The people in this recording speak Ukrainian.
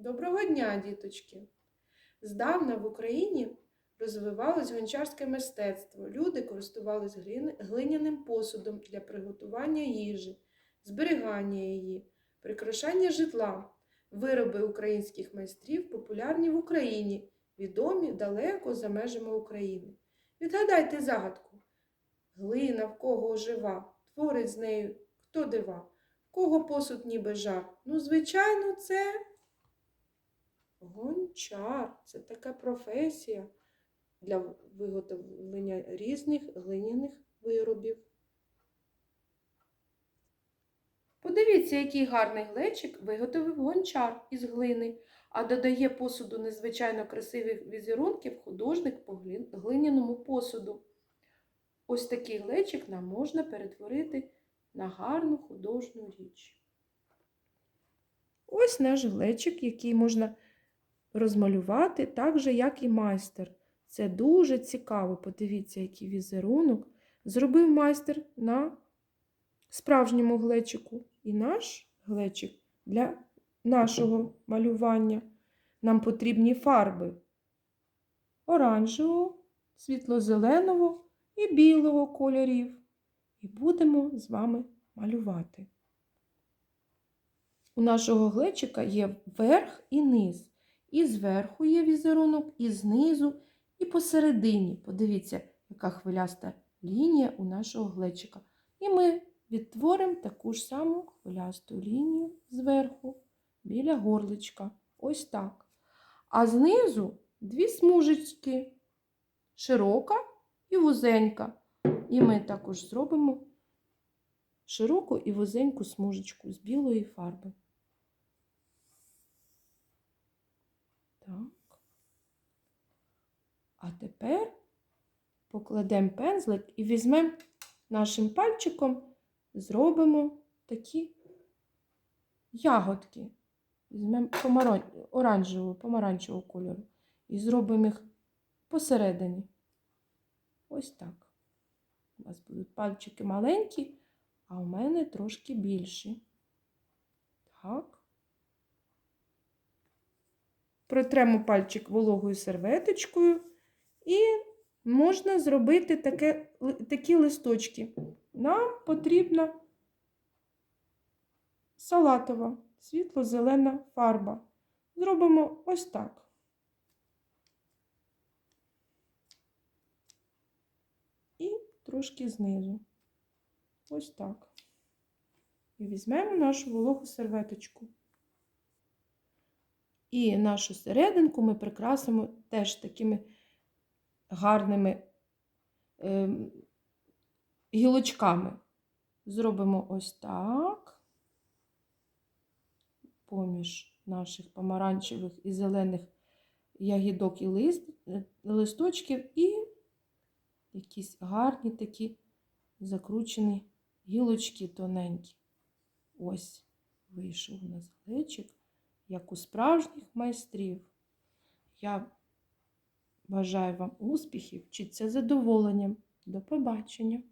Доброго дня, діточки! Здавна в Україні розвивалось гончарське мистецтво. Люди користувались глиняним посудом для приготування їжі, зберігання її, прикрашання житла. Вироби українських майстрів популярні в Україні, відомі далеко за межами України. Відгадайте загадку. Глина в кого жива, творить з нею хто дива, в кого посуд ніби жар. Ну, звичайно, це гончар. Це така професія для виготовлення різних глиняних виробів. Подивіться, який гарний глечик виготовив гончар із глини, а додає посуду незвичайно красивих візерунків художник по глиняному посуду. Ось такий глечик нам можна перетворити на гарну художню річ. Ось наш глечик, який можна розмалювати так же, як і майстер. Це дуже цікаво. Подивіться, який візерунок зробив майстер на справжньому глечику. І наш глечик для нашого малювання. Нам потрібні фарби оранжевого, світло-зеленого і білого кольорів. І будемо з вами малювати. У нашого глечика є верх і низ. І зверху є візерунок, і знизу, і посередині. Подивіться, яка хвиляста лінія у нашого глечика. І ми відтворимо таку ж саму хвилясту лінію зверху біля горличка. Ось так. А знизу дві смужечки широка і вузенька. І ми також зробимо широку і вузеньку смужечку з білої фарби. Так. А тепер покладемо пензлик і візьмемо нашим пальчиком, зробимо такі ягодки. Візьмемо помарон- оранжевого, помаранчевого кольору і зробимо їх посередині. Ось так. У вас будуть пальчики маленькі, а у мене трошки більші. Так. Протремо пальчик вологою серветочкою і можна зробити таке, такі листочки. Нам потрібна салатова, світло-зелена фарба. Зробимо ось так. І трошки знизу. Ось так. І візьмемо нашу вологу серветочку. І нашу серединку ми прикрасимо теж такими гарними ем, гілочками. Зробимо ось так, поміж наших помаранчевих і зелених ягідок і лист, е, листочків, і якісь гарні такі закручені гілочки тоненькі. Ось вийшов у нас глечик, як у справжніх майстрів. Я бажаю вам успіхів, вчіться задоволенням. До побачення!